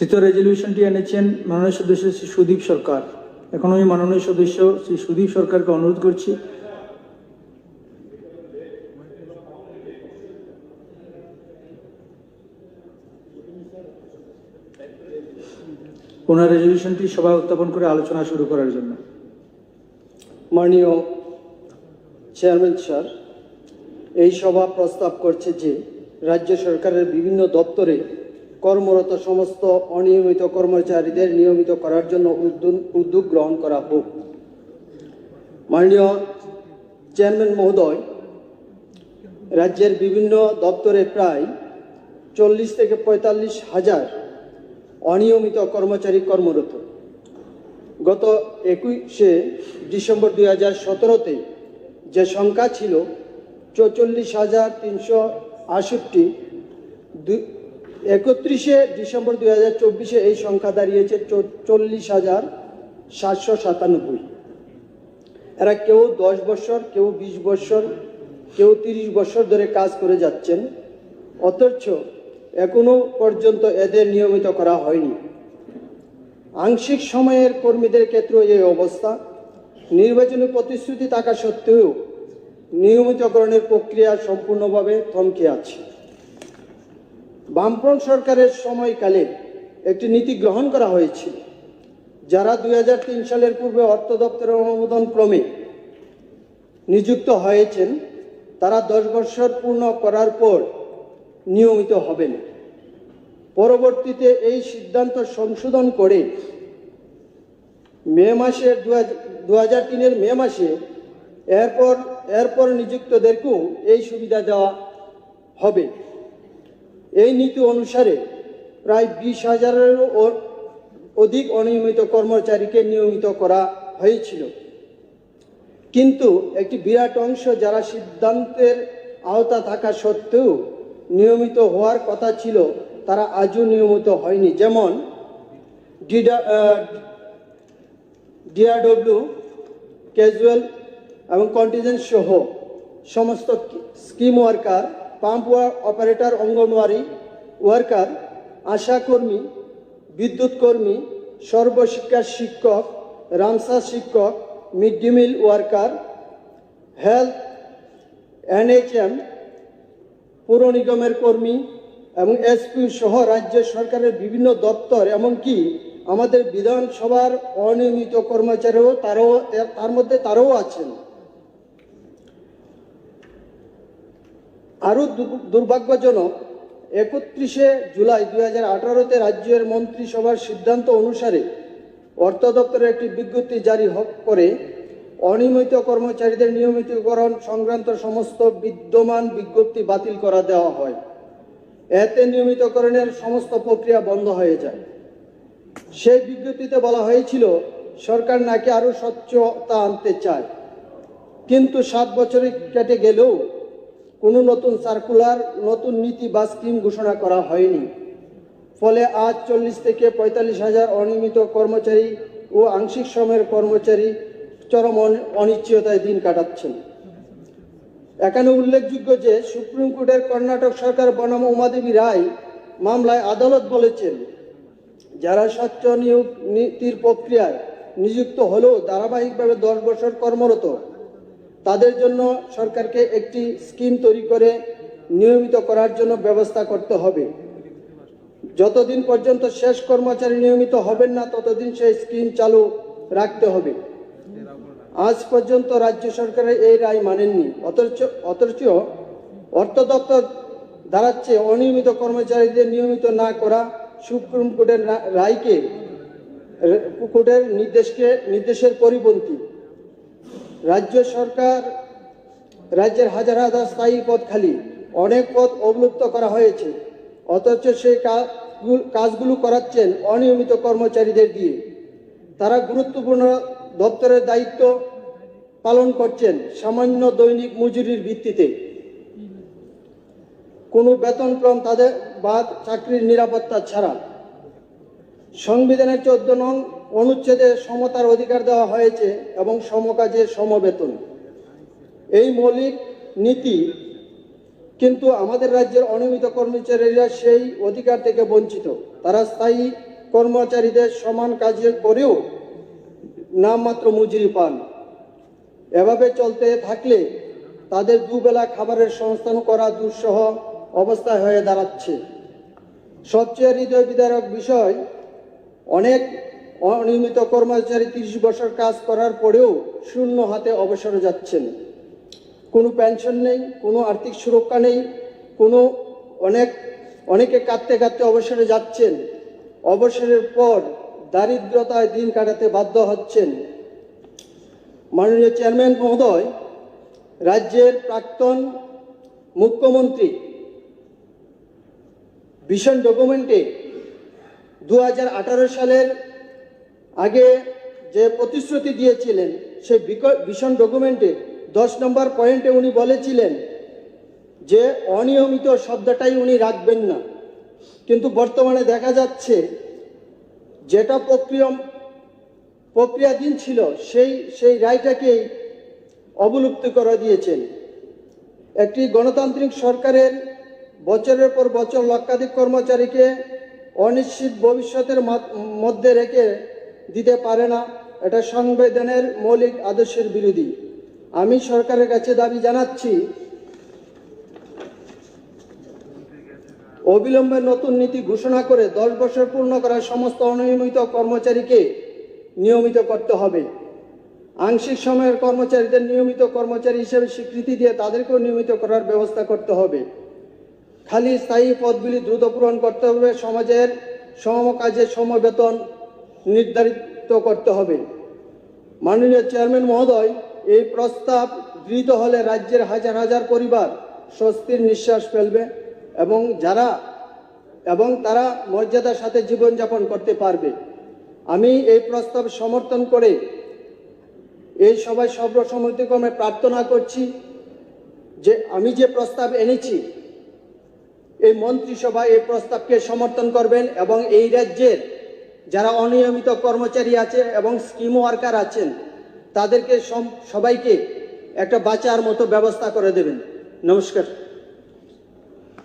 তৃতীয় রেজলিউশনটি এনেছেন মাননীয় সদস্য শ্রী সুদীপ সরকার। এখন আমি মাননীয় সদস্য শ্রী সুদীপ সরকারকে অনুরোধ করছি। ওনার রেজলিউশনটি সভায় উত্থাপন করে আলোচনা শুরু করার জন্য। মাননীয় চেয়ারম্যান স্যার এই সভা প্রস্তাব করছে যে, রাজ্য সরকারের বিভিন্ন দপ্তরে কর্মরত সমস্ত অনিয়মিত কর্মচারীদের নিয়মিত করার জন্য উদ্যোগ- উদ্যোগ গ্রহণ করা হোক। মাননীয় চেয়ারম্যান মহোদয়, রাজ্যের বিভিন্ন দপ্তরে প্রায় চল্লিশ থেকে পঁয়তাল্লিশ হাজার অনিয়মিত কর্মচারী কর্মরত। গত একুশে ডিসেম্বর দুই হাজার সতেরোতে যে সংখ্যা ছিল, চৌচল্লিশ হাজার তিনশো আষট্টি একত্রিশে ডিসেম্বর দুই হাজার চব্বিশে এই সংখ্যা দাঁড়িয়েছে চল্লিশ হাজার সাতশো সাতানব্বই। এরা কেউ দশ বছর, কেউ বিশ বছর, কেউ তিরিশ বছর ধরে কাজ করে যাচ্ছেন। অথচ এখনও পর্যন্ত এদের নিয়মিত করা হয়নি। আংশিক সময়ের কর্মীদের ক্ষেত্রেও এই অবস্থা। নির্বাচনী প্রতিশ্রুতি থাকা সত্ত্বেও নিয়মিতকরণের প্রক্রিয়া সম্পূর্ণভাবে থমকে আছে। বামফ্রন্ট সরকারের সময়কালে একটি নীতি গ্রহণ করা হয়েছিল, যারা দু হাজার তিন সালের পূর্বে অর্থ দপ্তরের অনুমোদন ক্রমে নিযুক্ত হয়েছেন, তারা দশ বছর পূর্ণ করার পর নিয়মিত হবেন। পরবর্তীতে এই সিদ্ধান্ত সংশোধন করে মে মাসের দু হাজার তিনের মে মাসে এরপর এরপর নিযুক্তদেরকেও এই সুবিধা দেওয়া হবে। এই নীতি অনুসারে প্রায় বিশ হাজারেরও অধিক অনিয়মিত কর্মচারীকে নিয়মিত করা হয়েছিল। কিন্তু একটি বিরাট অংশ যারা সিদ্ধান্তের আওতা থাকা সত্ত্বেও নিয়মিত হওয়ার কথা ছিল, তারা আজও নিয়মিত হয়নি। যেমন ডিআরডব্লিউ, ক্যাজুয়াল এবং কন্টিজেন্ট সহ সমস্ত scheme worker pump operator anganwadi worker, আশাকর্মী বিদ্যুৎ কর্মী সর্বশিক্ষা শিক্ষক, রামসা শিক্ষক, mid day meal worker, health, NHM, পৌর নিগমের কর্মী এবং এসপি সহ রাজ্য সরকারের বিভিন্ন দপ্তর এমনকি আমাদের বিধানসভার অনিয়মিত কর্মচারীও তারও তার মধ্যে তারাও আছেন। আরও দুর্ভাগ্যজনক, একত্রিশে জুলাই দুই হাজার আঠারোতে রাজ্যের মন্ত্রিসভার সিদ্ধান্ত অনুসারে অর্থ দপ্তরের একটি বিজ্ঞপ্তি জারি করে অনিয়মিত কর্মচারীদের নিয়মিতকরণ সংক্রান্ত সমস্ত বিদ্যমান বিজ্ঞপ্তি বাতিল করা দেওয়া হয়। এতে নিয়মিতকরণের সমস্ত প্রক্রিয়া বন্ধ হয়ে যায়। সেই বিজ্ঞপ্তিতে বলা হয়েছিল, সরকার নাকি আরও স্বচ্ছতা আনতে চায়। কিন্তু সাত বছরে কেটে গেলেও কোনো নতুন সার্কুলার নতুন নীতি বা স্কিম ঘোষণা করা হয়নি। ফলে আজ চল্লিশ থেকে পঁয়তাল্লিশ হাজার অনিয়মিত কর্মচারী ও আংশিক সময়ের কর্মচারী চরম অনি- অনিশ্চয়তায় দিন কাটাচ্ছেন। এখানে উল্লেখযোগ্য যে সুপ্রিম কোর্টের কর্ণাটক সরকার বনাম উমাদেবী রায় মামলায় আদালত বলেছেন, যারা স্বচ্ছ নিয়োগ নীতির প্রক্রিয়ায় নিযুক্ত হলেও ধারাবাহিকভাবে দশ বছর কর্মরত তাদের জন্য সরকারকে একটি স্কিম তৈরি করে নিয়মিত করার জন্য ব্যবস্থা করতে হবে। যতদিন পর্যন্ত শেষ কর্মচারী নিয়মিত হবেন না, ততদিন সেই স্কিম চালু রাখতে হবে। আজ পর্যন্ত রাজ্য সরকারের এই রায় মানেননি। অথচ অথচ অর্থ দপ্তর দাঁড়াচ্ছে অনিয়মিত কর্মচারীদের নিয়মিত না করা সুপ্রিম কোর্টের রায়কে কোর্টের নির্দেশকে, নির্দেশের পরিপন্থী। রাজ্য সরকার রাজ্যের হাজার হাজার স্থায়ী পদ খালি, অনেক পদ অবলুপ্ত করা হয়েছে। অথচ সেই কাজগুলো- করাচ্ছেন অনিয়মিত কর্মচারীদের দিয়ে। তারা গুরুত্বপূর্ণ দপ্তরের দায়িত্ব পালন করছেন সামান্য দৈনিক মজুরির ভিত্তিতে। কোনো বেতনক্রম তাদের বা চাকরির নিরাপত্তা ছাড়া। সংবিধানের চোদ্দ নং অনুচ্ছেদে সমতার অধিকার দেওয়া হয়েছে এবং সমকাজের সমবেতন। এই মৌলিক নীতি কিন্তু আমাদের রাজ্যের অনিয়মিত কর্মচারীরা সেই অধিকার থেকে বঞ্চিত। তারা স্থায়ী কর্মচারীদের সমান কাজে করেও নামমাত্র মজুরি পান। এভাবে চলতে থাকলে তাদের দুবেলা খাবারের সংস্থান করা দুঃসহ অবস্থায় হয়ে দাঁড়াচ্ছে। সবচেয়ে হৃদয় বিদারক বিষয়, অনেক অনিয়মিত কর্মচারী তিরিশ বছর কাজ করার পরেও শূন্য হাতে অবসরে যাচ্ছেন। কোনো পেনশন নেই, কোনো আর্থিক সুরক্ষা নেই, কোনো অনেক, অনেকে কাঁদতে কাঁদতে অবসরে যাচ্ছেন। অবসরের পর দারিদ্রতায় দিন কাটাতে বাধ্য হচ্ছেন। মাননীয় চেয়ারম্যান মহোদয়, রাজ্যের প্রাক্তন মুখ্যমন্ত্রী ভিশন ডকুমেন্টে দু হাজার আঠারো সালের আগে যে প্রতিশ্রুতি দিয়েছিলেন সেই ভিশন ডকুমেন্টে দশ নম্বর পয়েন্টে উনি বলেছিলেন যে, অনিয়মিত শব্দটাই উনি রাখবেন না। কিন্তু বর্তমানে দেখা যাচ্ছে, যেটা প্রক্রিয়া প্রক্রিয়াধীন ছিল, সেই সেই রায়টাকেই অবলুপ্ত করে দিয়েছেন। একটি গণতান্ত্রিক সরকারের বছরের পর বছর লক্ষাধিক কর্মচারীকে অনিশ্চিত ভবিষ্যতের মধ্যে রেখে দিতে পারে না, এটা সংবিধানের মৌলিক আদর্শের বিরোধী। আমি সরকারের কাছে দাবি জানাচ্ছি, অবিলম্বে নতুন নীতি ঘোষণা করে দশ বছর পূর্ণ করা সমস্ত অনিয়মিত কর্মচারীকে নিয়মিত করতে হবে। আংশিক সময়ের কর্মচারীদের নিয়মিত কর্মচারী হিসেবে স্বীকৃতি দিয়ে তাদেরকেও নিয়মিত করার ব্যবস্থা করতে হবে। খালি স্থায়ী পদগুলি দ্রুত পূরণ করতে হবে সমাজের সম কাজে সমবেতন নির্ধারিত করতে হবে। মাননীয় চেয়ারম্যান মহোদয়, এই প্রস্তাব গৃহীত হলে রাজ্যের হাজার হাজার পরিবার স্বস্তির নিঃশ্বাস ফেলবে এবং যারা এবং তারা মর্যাদার সাথে জীবনযাপন করতে পারবে। আমি এই প্রস্তাব সমর্থন করে এই সবাই সর্বসম্মতিক্রমে প্রার্থনা করছি যে আমি যে প্রস্তাব এনেছি, এই মন্ত্রিসভা এই প্রস্তাবকে সমর্থন করবেন এবং এই রাজ্যের যারা অনিয়মিত কর্মচারী আছে এবং স্কিম ওয়ার্কার আছেন, তাদেরকে সবাইকে একটা বাঁচার মতো ব্যবস্থা করে দেবেন। নমস্কার।